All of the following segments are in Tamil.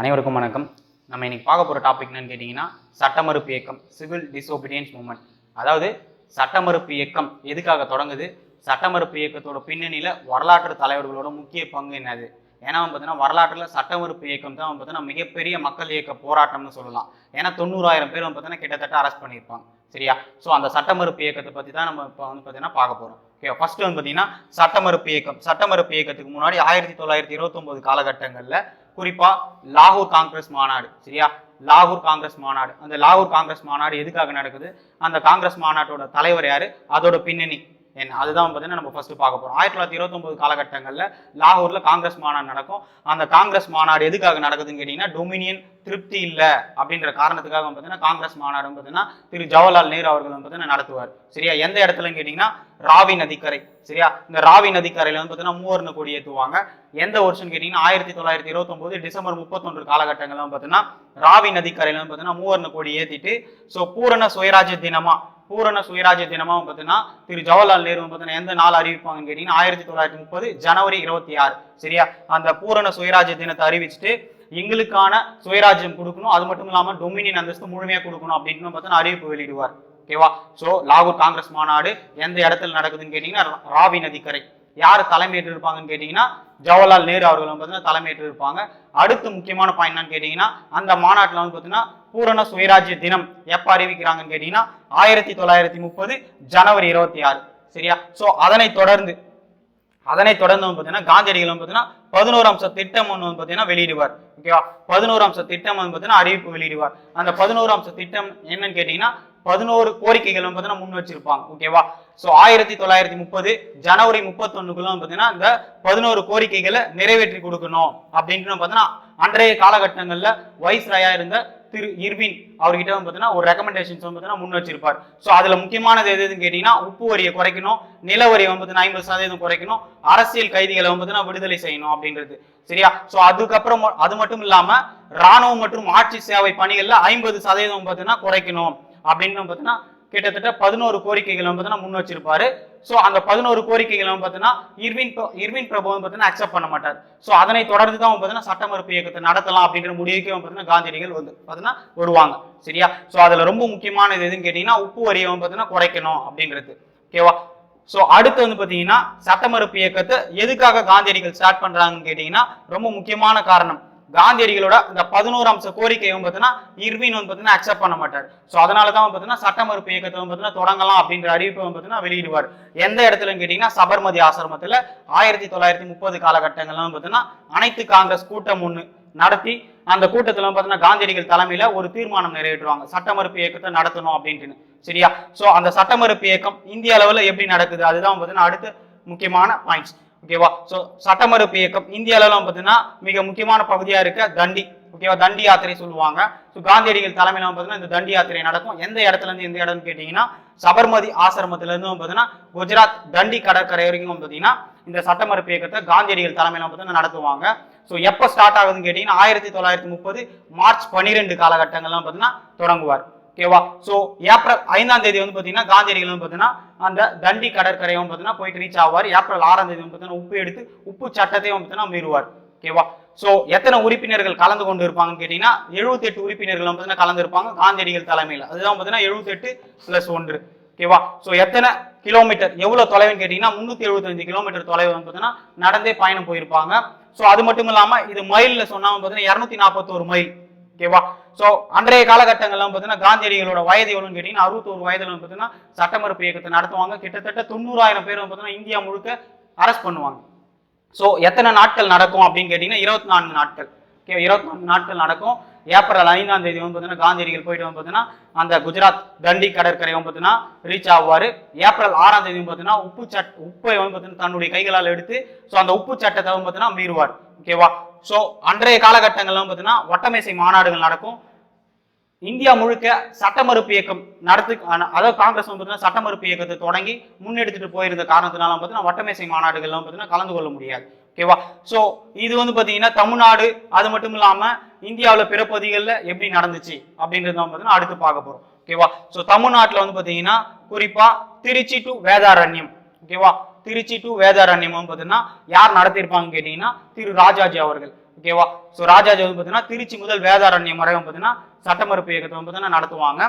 அனைவருக்கும் வணக்கம். நம்ம இன்னைக்கு பார்க்க போகிற டாபிக் என்னன்னு கேட்டிங்கன்னா சட்டமறுப்பு இயக்கம் சிவில் டிஸ்ஒபீடியன்ஸ் மூமெண்ட் அதாவது சட்டமறுப்பு இயக்கம் எதுக்காக தொடங்குது? சட்டமறுப்பு இயக்கத்தோட பின்னணியில் வரலாற்று தலைவர்களோட முக்கிய பங்கு என்னது? ஏன்னா வந்து பார்த்தீங்கன்னா வரலாற்றில் சட்டமறுப்பு இயக்கம் தான் பார்த்தீங்கன்னா மிகப்பெரிய மக்கள் இயக்க போராட்டம்னு சொல்லலாம். ஏன்னா தொண்ணூறாயிரம் பேர் வந்து பார்த்தீங்கன்னா கிட்டத்தட்ட அரெஸ்ட் பண்ணியிருப்பாங்க. சரியா? ஸோ அந்த சட்டமறுப்பு இயக்கத்தை பற்றி தான் நம்ம இப்போ வந்து பார்த்தீங்கன்னா பார்க்க போகிறோம் ஓகே ஃபர்ஸ்ட் வந்து பார்த்தீங்கன்னா சட்டமறுப்பு இயக்கம். சட்டமறுப்பு இயக்கத்துக்கு முன்னாடி ஆயிரத்தி தொள்ளாயிரத்தி இருபத்தொம்போது காலகட்டங்களில் குறிப்பா லாகூர் காங்கிரஸ் மாநாடு சரியா? லாகூர் காங்கிரஸ் மாநாடு. அந்த லாகூர் காங்கிரஸ் மாநாடு எதுக்காக நடக்குது? அந்த காங்கிரஸ் மாநாட்டோட தலைவர் யாரு? அதோட பின்னணி என்ன? அதுதான் பார்த்தீங்கன்னா நம்ம ஃபர்ஸ்ட் பார்க்க போறோம். ஆயிரத்தி தொள்ளாயிரத்தி இருபத்தொன்பது காலகட்டங்களில் லாகூர்ல காங்கிரஸ் மாநாடு நடக்கும். அந்த காங்கிரஸ் மாநாடு எதுக்காக நடக்குதுன்னு கேட்டீங்கன்னா டொமினியன் திருப்தி இல்லை அப்படின்ற காரணத்துக்காக பார்த்தீங்கன்னா காங்கிரஸ் மாநாடு பார்த்தீங்கன்னா திரு ஜவஹர்லால் நேரு அவர்கள் வந்து பார்த்தீங்கன்னா நடத்துவார். சரியா? எந்த இடத்துலன்னு கேட்டீங்கன்னா ராவி நதிக்கரை. சரியா? இந்த ராவி நதிக்கரையில வந்து பார்த்தீங்கன்னா மூவர்ண கொடி ஏற்றுவாங்க எந்த வருஷம் கேட்டீங்கன்னா ஆயிரத்தி தொள்ளாயிரத்தி இருபத்தொம்போது டிசம்பர் முப்பத்தொன்று காலகட்டங்கள்ல பார்த்தீங்கன்னா ராவி நதிக்கரையில வந்து பார்த்தீங்கன்னா மூவர்ண கொடி ஏத்திட்டு ஸோ பூரண சுயராஜ்ய தினமா பூரண சுயராஜ்ய தினமா பார்த்தீங்கன்னா திரு ஜவஹர்லால் நேரு பார்த்தீங்கன்னா எந்த நாள் அறிவிப்பாங்கன்னு கேட்டீங்கன்னா ஆயிரத்தி தொள்ளாயிரத்தி முப்பது ஜனவரி இருபத்தி ஆறு. சரியா? அந்த பூரண சுயராஜ்ய தினத்தை அறிவிச்சுட்டு எங்களுக்கான சுயராஜ்யம் கொடுக்கணும். அது மட்டும் இல்லாமல் டொமினியன் அந்தஸ்து முழுமையாக கொடுக்கணும் அப்படின்னு பார்த்தோன்னா அறிவிப்பு வெளியிடுவார் ஓகேவா? ஸோ லாகூர் காங்கிரஸ் மாநாடு எந்த இடத்துல நடக்குதுன்னு கேட்டீங்கன்னா ராவி நதிக்கரை. யார் தலைமையேற்று இருப்பாங்கன்னு கேட்டீங்கன்னா ஜவஹர்லால் நேரு அவர்கள் பார்த்தீங்கன்னா தலைமையேற்று இருப்பாங்க. அடுத்து முக்கியமான பாயிண்ட் என்னன்னு கேட்டீங்கன்னா அந்த மாநாட்டில் வந்து பார்த்தீங்கன்னா பூரண சுயராஜ்ய தினம் எப்போ அறிவிக்கிறாங்கன்னு கேட்டீங்கன்னா ஆயிரத்தி தொள்ளாயிரத்தி முப்பது ஜனவரி இருபத்தி ஆறு. சரியா? ஸோ அதனை தொடர்ந்து அதனை தொடர்ந்து வந்து பார்த்தீங்கன்னா காந்தியடிகள் வந்து பார்த்தீங்கன்னா பதினோரு அம்ச திட்டம் ஒன்று வந்து பார்த்தீங்கன்னா வெளியிடுவார். ஓகேவா பதினோரு அம்ச திட்டம் வந்து பார்த்தீங்கன்னா அறிவிப்பு வெளியிடுவார். அந்த பதினோரு அம்ச திட்டம் என்னன்னு கேட்டீங்கன்னா பதினோரு கோரிக்கைகள் வந்து பார்த்தீங்கன்னா முன் வச்சிருப்பாங்க. ஓகேவா ஸோ ஆயிரத்தி தொள்ளாயிரத்தி முப்பது ஜனவரி முப்பத்தொன்னுக்குள்ள பார்த்தீங்கன்னா இந்த பதினோரு கோரிக்கைகளை நிறைவேற்றி கொடுக்கணும். அப்படின்ட்டு பார்த்தீங்கன்னா அன்றைய காலகட்டங்களில் வைஸ்ராயா இருந்த திரு இர்வின் அவர்கிட்ட வந்து பார்த்தீங்கன்னா ஒரு ரெக்கமெண்டேஷன்ஸ் வந்து பார்த்தீங்கன்னா முன் வச்சிருப்பார். ஸோ அதில் முக்கியமானது எது எதுன்னு கேட்டிங்கன்னா உப்பு வரியை குறைக்கணும் நில வரியை வந்து பார்த்தீங்கன்னா ஐம்பது சதவீதம் குறைக்கணும் அரசியல் கைதிகளை வந்து பார்த்தீங்கன்னா விடுதலை செய்யணும் அப்படின்றது. சரியா? ஸோ அதுக்கப்புறம் அது மட்டும் இல்லாமல் ராணுவம் மற்றும் ஆட்சி சேவை பணிகளில் ஐம்பது சதவீதம் பார்த்தீங்கன்னா குறைக்கணும் அப்படின்னு பார்த்தீங்கன்னா கிட்டத்தட்ட பதினோரு கோரிக்கைகள் பார்த்தீங்கன்னா முன் வச்சிருப்பாரு. ஸோ அந்த பதினோரு கோரிக்கைகள் பார்த்தீங்கன்னா இர்வின் இர்வின் பிரபு வந்து பார்த்தீங்கன்னா அக்செப்ட் பண்ண மாட்டார். ஸோ அதனை தொடர்ந்து தான் பார்த்தீங்கன்னா பார்த்தீங்கன்னா சட்டமறுப்பு இயக்கத்தை நடத்தலாம் அப்படின்ற முடிவுக்கு வந்து பார்த்தீங்கன்னா காந்தியடிகள் வந்து பார்த்தீங்கன்னா வருவாங்க. சரியா? ஸோ அதில் ரொம்ப முக்கியமானது எதுன்னு கேட்டீங்கன்னா உப்பு வரியை பார்த்தீங்கன்னா குறைக்கணும் அப்படின்றது ஓகேவா ஸோ அடுத்து வந்து பார்த்தீங்கன்னா சட்டமறுப்பு இயக்கத்தை எதுக்காக காந்தியடிகள் ஸ்டார்ட் பண்ணுறாங்கன்னு கேட்டிங்கன்னா ரொம்ப முக்கியமான காரணம். காந்தியடிகளோட இந்த பதினோரு அம்ச கோரிக்கையை வந்து பார்த்தீங்கன்னா இர்வின் வந்து பார்த்தீங்கன்னா அக்செப்ட் பண்ண மாட்டார். ஸோ அதனால தான் வந்து பார்த்தீங்கன்னா சட்டமறுப்பு இயக்கத்தை வந்து பார்த்தீங்கன்னா தொடங்கலாம் அப்படின்ற அறிவிப்பை வந்து பார்த்தீங்கன்னா வெளியிடுவார். எந்த இடத்துலன்னு கேட்டிங்கன்னா சபர்மதி ஆசிரமத்தில் ஆயிரத்தி தொள்ளாயிரத்தி முப்பது காலகட்டங்கள்லாம் பார்த்தீங்கன்னா அனைத்து காங்கிரஸ் கூட்டம் ஒன்று நடத்தி அந்த கூட்டத்தில் பார்த்தீங்கன்னா காந்தியடிகள் தலைமையில் ஒரு தீர்மானம் நிறைவேற்றுவாங்க. சட்டமறுப்பு இயக்கத்தை நடத்தணும் அப்படின்ட்டு சரியா? ஸோ அந்த சட்டமறுப்பு இயக்கம் இந்திய அளவில் எப்படி நடக்குது? அதுதான் பார்த்தீங்கன்னா அடுத்த முக்கியமான பாயிண்ட்ஸ் ஓகேவா ஸோ சட்டமறுப்பு இயக்கம் இந்தியாவிலலாம் பார்த்தீங்கன்னா மிக முக்கியமான பகுதியாக இருக்க. தண்டி. ஓகேவா தண்டி யாத்திரை சொல்லுவாங்க. ஸோ காந்தியடிகள் தலைமையில் பார்த்தீங்கன்னா இந்த தண்டி யாத்திரை நடக்கும். எந்த இடத்துல இருந்து எந்த இடம்னு கேட்டிங்கன்னா சபர்மதி ஆசிரமத்திலேருந்து பார்த்தீங்கன்னா குஜராத் தண்டி கடற்கரை வரைக்கும் பார்த்தீங்கன்னா இந்த சட்டமறுப்பு இயக்கத்தை காந்தியடிகள் தலைமையில் பார்த்தீங்கன்னா நடத்துவாங்க. ஸோ எப்போ ஸ்டார்ட் ஆகுதுன்னு கேட்டிங்கன்னா ஆயிரத்தி தொள்ளாயிரத்தி முப்பது மார்ச் பன்னிரெண்டு காலகட்டங்கள்லாம் பார்த்தீங்கன்னா தொடங்குவார். ஓகேவா? ஸோ ஏப்ரல் ஐந்தாம் தேதி வந்து பார்த்தீங்கன்னா காந்தியடிகள் வந்து பார்த்தீங்கன்னா அந்த தண்டி கடற்கரையை வந்து பார்த்தீங்கன்னா போயிட்டு ரீச் ஆவார். ஏப்ரல் ஆறாம் தேதி வந்து பார்த்தீங்கன்னா உப்பு எடுத்து உப்பு சட்டத்தையும் வந்து பார்த்தீங்கன்னா மீறுவார். ஓகேவா? ஸோ எத்தனை உறுப்பினர்கள் கலந்து கொண்டு இருப்பாங்கன்னு கேட்டீங்கன்னா 78 உறுப்பினர்கள் வந்து பார்த்தீங்கன்னா கலந்து இருப்பாங்க காந்தியடிகள் தலைமையில். அதுதான் பார்த்தீங்கன்னா எழுபத்தெட்டு ப்ளஸ் ஒன்று. ஓகேவா? ஸோ எத்தனை கிலோமீட்டர் எவ்வளோ தொலைவுன்னு கேட்டிங்கன்னா முந்நூற்றி எழுபத்தஞ்சு கிலோமீட்டர் தொலைவு வந்து பார்த்தீங்கன்னா நடந்தே பயணம் போயிருப்பாங்க. ஸோ அது மட்டும் இல்லாமல் இது மைலில் சொன்னால் பார்த்தீங்கன்னா இரநூத்தி நாற்பத்தோரு மைல் ஓகேவா ஸோ அன்றைய காலகட்டங்கள்லாம் பார்த்தீங்கன்னா காந்தியடிகளோட வயது எவ்வளோன்னு கேட்டிங்கன்னா அறுபத்தோரு வயதுல பார்த்தீங்கன்னா சட்டமறுப்பு இயக்கத்தை நடத்துவாங்க. கிட்டத்தட்ட தொண்ணூறாயிரம் பேர் பார்த்தீங்கன்னா இந்தியா முழுக்க அரெஸ்ட் பண்ணுவாங்க. ஸோ எத்தனை நாட்கள் நடக்கும் அப்படின்னு கேட்டிங்கன்னா இருபத்தி நான்கு நாட்கள். ஓகே இருபத்தி நான்கு நாட்கள் நடக்கும். ஏப்ரல் ஐந்தாம் தேதி வந்து பார்த்தீங்கன்னா காந்தியடிகள் போயிட்டு வந்து பார்த்தீங்கன்னா அந்த குஜராத் தண்டி கடற்கரை வந்து பார்த்தீங்கன்னா ரீச் ஆவார் ஏப்ரல் ஆறாம் தேதி பார்த்தீங்கன்னா உப்பு சட் உப்பை வந்து பார்த்தீங்கன்னா தன்னுடைய கைகளால் எடுத்து ஸோ அந்த உப்பு சட்டத்தை வந்து பார்த்தீங்கன்னா மீறுவார். ஓகேவா ஸோ அன்றைய காலகட்டங்கள்லாம் பார்த்தீங்கன்னா வட்டமேசை மாநாடுகள் நடக்கும். இந்தியா முழுக்க சட்டமறுப்பு இயக்கம் நடத்து அதாவது காங்கிரஸ் வந்து பார்த்தீங்கன்னா சட்டமறுப்பு இயக்கத்தை தொடங்கி முன்னெடுத்துட்டு போயிருந்த காரணத்தினால பார்த்தீங்கன்னா வட்டமேசை மாநாடுகள்லாம் பார்த்தீங்கன்னா கலந்து கொள்ள முடியாது. ஓகேவா ஸோ இது வந்து பார்த்தீங்கன்னா தமிழ்நாடு அது மட்டும் இல்லாமல் இந்தியாவில் பிற பகுதிகளில் எப்படி நடந்துச்சு அப்படின்றத பார்த்தீங்கன்னா அடுத்து பார்க்க போகிறோம் ஓகேவா ஸோ தமிழ்நாட்டில் வந்து பார்த்தீங்கன்னா குறிப்பாக திருச்சி டு வேதாரண்யம். ஓகேவா திருச்சி டு வேதாரண்யம் பார்த்தீங்கன்னா யார் நடத்தியிருப்பாங்கன்னு கேட்டீங்கன்னா திரு ராஜாஜி அவர்கள். ஓகேவா ஸோ ராஜாஜி வந்து பார்த்தீங்கன்னா திருச்சி முதல் வேதாரண்யம் வரை பார்த்தீங்கன்னா சட்டமறுப்பு இயக்கத்தை வந்து பார்த்தீங்கன்னா நடத்துவாங்க.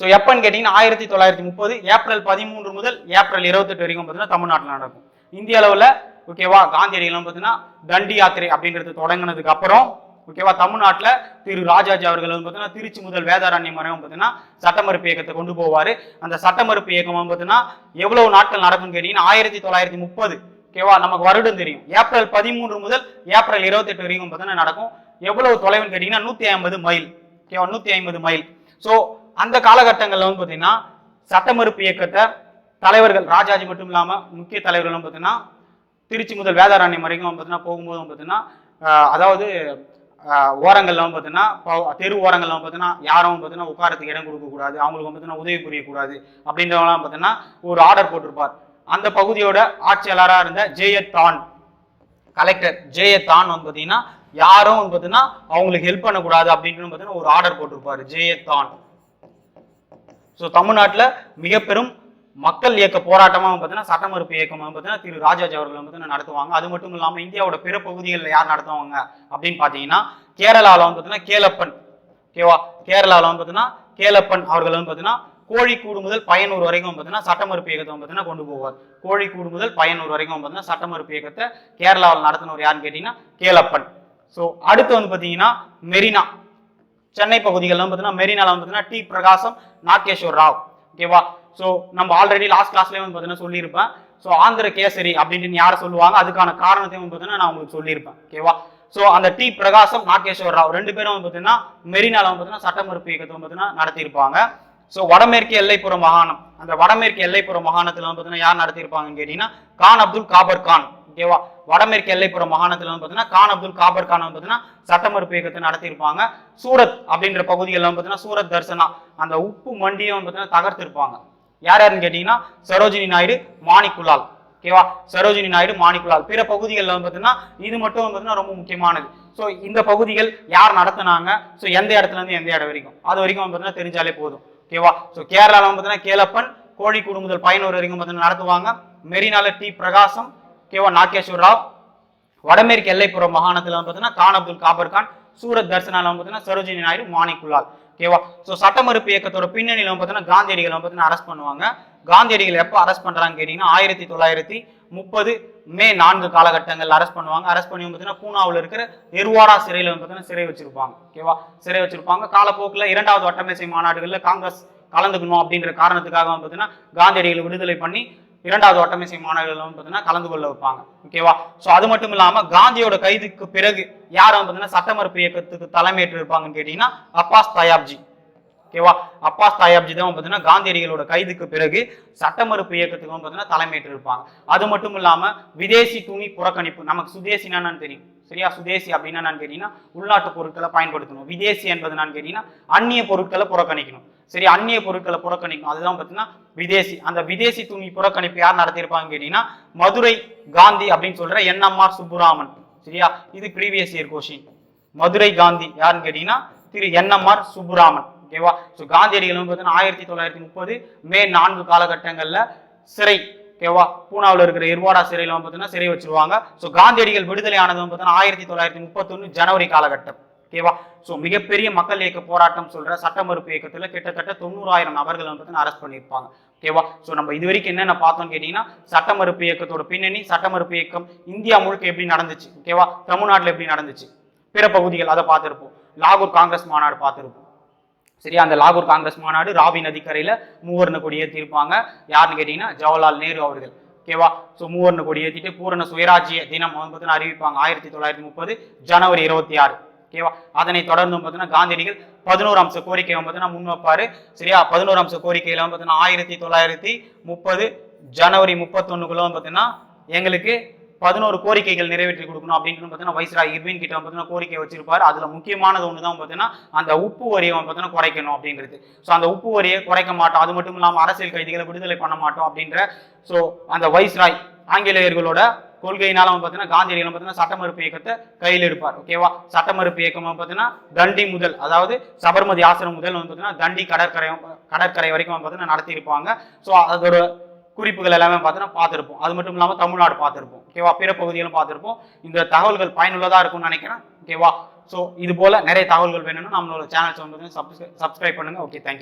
ஸோ எப்பன்னு கேட்டிங்கன்னா ஆயிரத்தி தொள்ளாயிரத்தி முப்பது ஏப்ரல் பதிமூன்று முதல் ஏப்ரல் இருபத்தெட்டு வரைக்கும் பார்த்தீங்கன்னா தமிழ்நாட்டில் நடக்கும். இந்திய அளவில் ஓகேவா காந்தியடிகளும் பார்த்தீங்கன்னா தண்டி யாத்திரை அப்படின்றது தொடங்கினதுக்கு அப்புறம் ஓகேவா? தமிழ்நாட்டில் திரு ராஜாஜி அவர்கள் வந்து பார்த்தீங்கன்னா திருச்சி முதல் வேதாரண்யம் வரையும் பார்த்தீங்கன்னா சட்டமறுப்பு இயக்கத்தை கொண்டு போவார். அந்த சட்டமறுப்பு இயக்கம் வந்து பார்த்தீங்கன்னா எவ்வளவு நாட்கள் நடக்கும்னு கேட்டிங்கன்னா ஆயிரத்தி தொள்ளாயிரத்தி முப்பது. ஓகேவா? நமக்கு வருடம் தெரியும். ஏப்ரல் பதிமூன்று முதல் ஏப்ரல் இருபத்தெட்டு வரைக்கும் பார்த்தீங்கன்னா நடக்கும். எவ்வளவு தொலைவுன்னு கேட்டிங்கன்னா நூற்றி ஐம்பது மைல். ஓகேவா? நூற்றி ஐம்பது மைல். ஸோ அந்த காலகட்டங்களில் வந்து பார்த்தீங்கன்னா சட்டமறுப்பு இயக்கத்தை தலைவர்கள் ராஜாஜி மட்டும் இல்லாமல் முக்கிய தலைவர்கள் பார்த்தீங்கன்னா திருச்சி முதல் வேதாரண்யம் வரைக்கும் பார்த்தீங்கன்னா போகும்போது பார்த்தீங்கன்னா அதாவது ஓரங்கள்லாம் பார்த்தீங்கன்னா தெரு ஓரங்கள்லாம் பார்த்தீங்கன்னா யாரும் பார்த்தீங்கன்னா உட்காரத்துக்கு இடம் கொடுக்கக்கூடாது அவங்களுக்கு வந்து பார்த்தீங்கன்னா உதவி புரியக்கூடாது அப்படின்றவங்களாம் பார்த்தீங்கன்னா ஒரு ஆர்டர் போட்டிருப்பார். அந்த பகுதியோட ஆட்சியாளராக இருந்த ஜேஎத் தான் கலெக்டர் ஜேஎத் தான் வந்து பார்த்தீங்கன்னா யாரும் வந்து பார்த்தீங்கன்னா அவங்களுக்கு ஹெல்ப் பண்ணக்கூடாது அப்படின்னு பார்த்தீங்கன்னா ஒரு ஆர்டர் போட்டிருப்பார் ஜேஎத் தான் ஸோ தமிழ்நாட்டில் மிக பெரும் மக்கள் இயக்க போராட்டமாக பார்த்தீங்கன்னா சட்ட மறுப்பு இயக்கம் பார்த்தீங்கன்னா திரு ராஜாஜி அவர்கள் பார்த்தீங்கன்னா நடத்துவாங்க? அது மட்டும் இல்லாமல் இந்தியாவோட பிற பகுதிகளில் யார் நடத்துவாங்க அப்படின்னு பார்த்தீங்கன்னா கேரளாவில் வந்து பார்த்தீங்கன்னா கேலப்பன். ஓகேவா? கேரளாவில் வந்து பார்த்தீங்கன்னா கேலப்பன் அவர்கள் வந்து பார்த்தீங்கன்னா கோழிக்கூடு முதல் பயனூர் வரைக்கும் பார்த்தீங்கன்னா சட்ட மறுப்பு இயக்கத்தை வந்து பார்த்தீங்கன்னா கொண்டு போவார். கோழிக்கூடு முதல் பயனூர் வரைக்கும் பார்த்தீங்கன்னா சட்ட மறுப்பு இயக்கத்தை கேரளாவில் நடத்தினவர் யாருன்னு கேட்டிங்கன்னா கேலப்பன். ஸோ அடுத்து வந்து பார்த்தீங்கன்னா மெரினா. சென்னை பகுதிகளில் பார்த்தீங்கன்னா மெரினாவில் வந்து பார்த்தீங்கன்னா டி பிரகாசம் நாகேஸ்வர் ராவ். ஓகேவா? ஸோ நம்ம ஆல்ரெடி லாஸ்ட் கிளாஸ்லேயே வந்து பார்த்தீங்கன்னா சொல்லியிருப்பேன் ஸோ ஆந்திர கேசரி அப்படின்னு யாரை சொல்லுவாங்க அதுக்கான காரணத்தையும் வந்து பார்த்தீங்கன்னா நான் உங்களுக்கு சொல்லியிருப்பேன் ஓகேவா ஸோ அந்த டி பிரகாசம் நாகேஸ்வர் ராவ் ரெண்டு பேரும் வந்து பார்த்தீங்கன்னா மெரினால வந்து பார்த்தீங்கன்னா சட்ட மறுப்பு இயக்கத்தை வந்து பார்த்தீங்கன்னா நடத்தியிருப்பாங்க ஸோ வடமேற்கு எல்லைப்புற மாகாணம் அந்த வடமேற்கு எல்லைப்புற மாகாணத்தில் வந்து பார்த்தீங்கன்னா யார் நடத்தியிருப்பாங்கன்னு கேட்டிங்கன்னா கான் அப்துல் காபர் கான் ஓகேவா வடமேற்கு எல்லைப்புற மாகாணத்தில் வந்து பார்த்தீங்கன்னா கான் அப்துல் காபர் கான் வந்து பார்த்தீங்கன்னா சட்டமறுப்பு இயக்கத்தை நடத்தியிருப்பாங்க சூரத் அப்படின்ற பகுதிகளில் வந்து பார்த்தீங்கன்னா சூரத் தர்சனா அந்த உப்பு மண்டியை வந்து பார்த்தீங்கன்னா தகர்த்திருப்பாங்க யார் யாருன்னு கேட்டீங்கன்னா சரோஜினி நாயுடு மாணிக்குலால் ஓகேவா சரோஜினி நாயுடு மாணிக்குலால் பிற பகுதிகளில் வந்து பார்த்தீங்கன்னா இது மட்டும் வந்து பார்த்தீங்கன்னா ரொம்ப முக்கியமானது. ஸோ இந்த பகுதிகள் யார் நடத்துனாங்க? ஸோ எந்த இடத்துல இருந்து எந்த இடம் வரைக்கும்? அது வரைக்கும் வந்து பார்த்தீங்கன்னா தெரிஞ்சாலே போதும். ஓகேவா ஸோ கேரளாவில் வந்து பார்த்தீங்கன்னா கேலப்பன் கோழிக்கூடு முதல் பயனூர் வரைக்கும் பார்த்தீங்கன்னா நடத்துவாங்க. மெரினால டி பிரகாசம் ஓகேவா நாகேஸ்வர் ராவ். வடமேற்கு எல்லைப்புற மாகாணத்தில் வந்து பார்த்தீங்கன்னா கான் அப்துல் காபர் கான் சூரத் தர்சனால வந்து பார்த்தீங்கன்னா சரோஜினி நாயுடு மாணிக்குலால் ஓகேவா? ஸோ சட்டமறுப்பு இயக்கத்தோட பின்னணியில் வந்து பார்த்தீங்கன்னா காந்தியடிகளை பார்த்தீங்கன்னா அரெஸ்ட் பண்ணுவாங்க. காந்தியடிகள் எப்போ அரெஸ்ட் பண்ணுறாங்கன்னு கேட்டிங்கன்னா ஆயிரத்தி தொள்ளாயிரத்தி முப்பது மே நான்கு காலகட்டங்கள் அரெஸ்ட் பண்ணுவாங்க. அரெஸ்ட் பண்ணி பார்த்தீங்கன்னா பூனாவில் இருக்கிற எருவாடா சிறையில் வந்து பார்த்தீங்கன்னா சிறை வச்சிருப்பாங்க. ஓகேவா? சிறை வச்சிருப்பாங்க. காலப்போக்கில் இரண்டாவது வட்டமேசை மாநாடுகளில் காங்கிரஸ் கலந்துக்கணும் அப்படின்ற காரணத்துக்காக வந்து பார்த்தீங்கன்னா காந்தியடிகளை விடுதலை பண்ணி இரண்டாவது ஒட்டமேசை மாணவர்கள் வந்து பார்த்தீங்கன்னா கலந்து கொள்ள வைப்பாங்க. ஓகேவா ஸோ அது மட்டும் இல்லாமல் காந்தியோட கைதுக்கு பிறகு யார் வந்து பார்த்தீங்கன்னா சட்ட மறுப்பு இயக்கத்துக்கு தலைமையேற்று இருப்பாங்கன்னு கேட்டிங்கன்னா அப்பாஸ் தயாப்ஜி. ஓகேவா அப்பாஸ் தாயாப்ஜி தான் பார்த்தீங்கன்னா காந்தியடிகளோட கைதுக்கு பிறகு சட்டமறுப்பு இயக்கத்துக்கு வந்து பார்த்தீங்கன்னா தலைமையேற்று இருப்பாங்க. அது மட்டும் இல்லாமல் விதேசி துணி புறக்கணிப்பு. நமக்கு சுதேசி என்னன்னு தெரியும். சரியா? சுதேசி அப்படின்னா என்னன்னு கேட்டீங்கன்னா உள்நாட்டு பொருட்களை பயன்படுத்தணும். விதேசி என்பது என்னன்னு கேட்டீங்கன்னா அந்நிய பொருட்களை புறக்கணிக்கணும். சரி அந்நிய பொருட்களை புறக்கணிக்கும். அதுதான் பார்த்தீங்கன்னா விதேசி. அந்த விதேசி துணி புறக்கணிப்பு யார் நடத்தியிருப்பாங்கன்னு கேட்டீங்கன்னா மதுரை காந்தி அப்படின்னு சொல்ற என்எம்ஆர் சுப்புராமன். சரியா? இது previous year question Madurai Gandhi யாருன்னு கேட்டீங்கன்னா திரு என்எம்ஆர் சுப்புராமன். ஓகேவா ஸோ காந்தியடிகள் வந்து பார்த்தீங்கன்னா ஆயிரத்தி தொள்ளாயிரத்தி முப்பது மே நான்கு காலகட்டங்களில் சிறை. ஓகேவா பூனாவில் இருக்கிற எர்வாடா சிறையில் வந்து பார்த்தீங்கன்னா சிறை வச்சிருவாங்க. ஸோ காந்தியடிகள் விடுதலை ஆனது பார்த்தீங்கன்னா ஆயிரத்தி தொள்ளாயிரத்தி முப்பத்தொன்று ஜனவரி காலகட்டம். ஓகேவா? ஸோ மிகப்பெரிய மக்கள் இயக்க போராட்டம் சொல்ற சட்ட மறுப்பு இயக்கத்தில் கிட்டத்தட்ட தொண்ணூறாயிரம் நபர்கள் வந்து அரெஸ்ட் பண்ணியிருப்பாங்க. ஓகேவா? ஸோ நம்ம இது வரைக்கும் என்னென்ன பார்த்தோம்னு கேட்டிங்கன்னா சட்ட மறுப்பு இயக்கத்தோட பின்னணி சட்ட மறுப்பு இயக்கம் இந்தியா முழுக்க எப்படி நடந்துச்சு? ஓகேவா? தமிழ்நாட்டில் எப்படி நடந்துச்சு? பிற பகுதிகள் அதை பார்த்துருப்போம். லாகூர் காங்கிரஸ் மாநாடு பார்த்துருப்போம். சரியா? அந்த லாகூர் காங்கிரஸ் மாநாடு ராவி நதிக்கரையில் மூவர்ண கொடி ஏற்றிருப்பாங்க யாருன்னு கேட்டிங்கன்னா ஜவஹர்லால் நேரு அவர்கள். ஓகேவா? ஸோ மூவர்ண கொடி ஏற்றிட்டு பூரண சுயராஜ்ய தினம் வந்து பார்த்தீங்கன்னா அறிவிப்பாங்க. ஆயிரத்தி தொள்ளாயிரத்தி முப்பது ஜனவரி இருபத்தி ஆறு. ஓகேவா? அதனை தொடர்ந்து பார்த்தீங்கன்னா காந்தியடிகள் பதினோரு அம்ச கோரிக்கை வந்து பார்த்தீங்கன்னா சரியா? பதினோரு அம்ச கோரிக்கையில பார்த்தீங்கன்னா ஆயிரத்தி தொள்ளாயிரத்தி முப்பது ஜனவரி முப்பத்தொன்னுக்குள்ள பார்த்தீங்கன்னா எங்களுக்கு பதினோரு கோரிக்கைகள் நிறைவேற்றி கொடுக்கணும் அப்படின்னு பார்த்தீங்கன்னா வைஸ்ராய் இர்வின் கிட்ட பார்த்தீங்கன்னா கோரிக்கை வச்சிருப்பாரு. அதுல முக்கியமானது ஒன்று தான் பார்த்தீங்கன்னா அந்த உப்பு வரியை வந்து பார்த்தீங்கன்னா குறைக்கணும் அப்படின்றது. ஸோ அந்த உப்பு வரியை குறைக்க மாட்டோம். அது மட்டும் இல்லாமல் அரசியல் கைதிகளை விடுதலை பண்ண மாட்டோம் அப்படின்ற ஸோ அந்த வைஸ்ராய் ஆங்கிலேயர்களோட கொள்கையினால வந்து பார்த்தீங்கன்னா காந்தியடிகள் பார்த்தீங்கன்னா சட்ட மறுப்பு இயக்கத்தை கையில் எடுப்பார். ஓகேவா சட்டமறுப்பு இயக்கம் பார்த்தீங்கன்னா தண்டி முதல் அதாவது சபர்மதி ஆசிரம் முதல் வந்து பார்த்தீங்கன்னா தண்டி கடற்கரை கடற்கரை வரைக்கும் வந்து பார்த்தீங்கன்னா நடத்தியிருப்பாங்க ஸோ அதோட குறிப்புகள் எல்லாமே பார்த்தீங்கன்னா பார்த்துருப்போம். அது மட்டும் இல்லாமல் தமிழ்நாடு பார்த்துருப்போம். ஓகேவா பிற பகுதிகளும் பார்த்துருப்போம். இந்த தகவல்கள் பயனுள்ளதாக இருக்கும்னு நினைக்கிறேன். ஓகேவா ஸோ இது போல நிறைய தகவல்கள் வேணும்னா நம்மளோட சேனல்ஸ் வந்து சப்ஸ்கிரைப் பண்ணுங்க. Okay thank you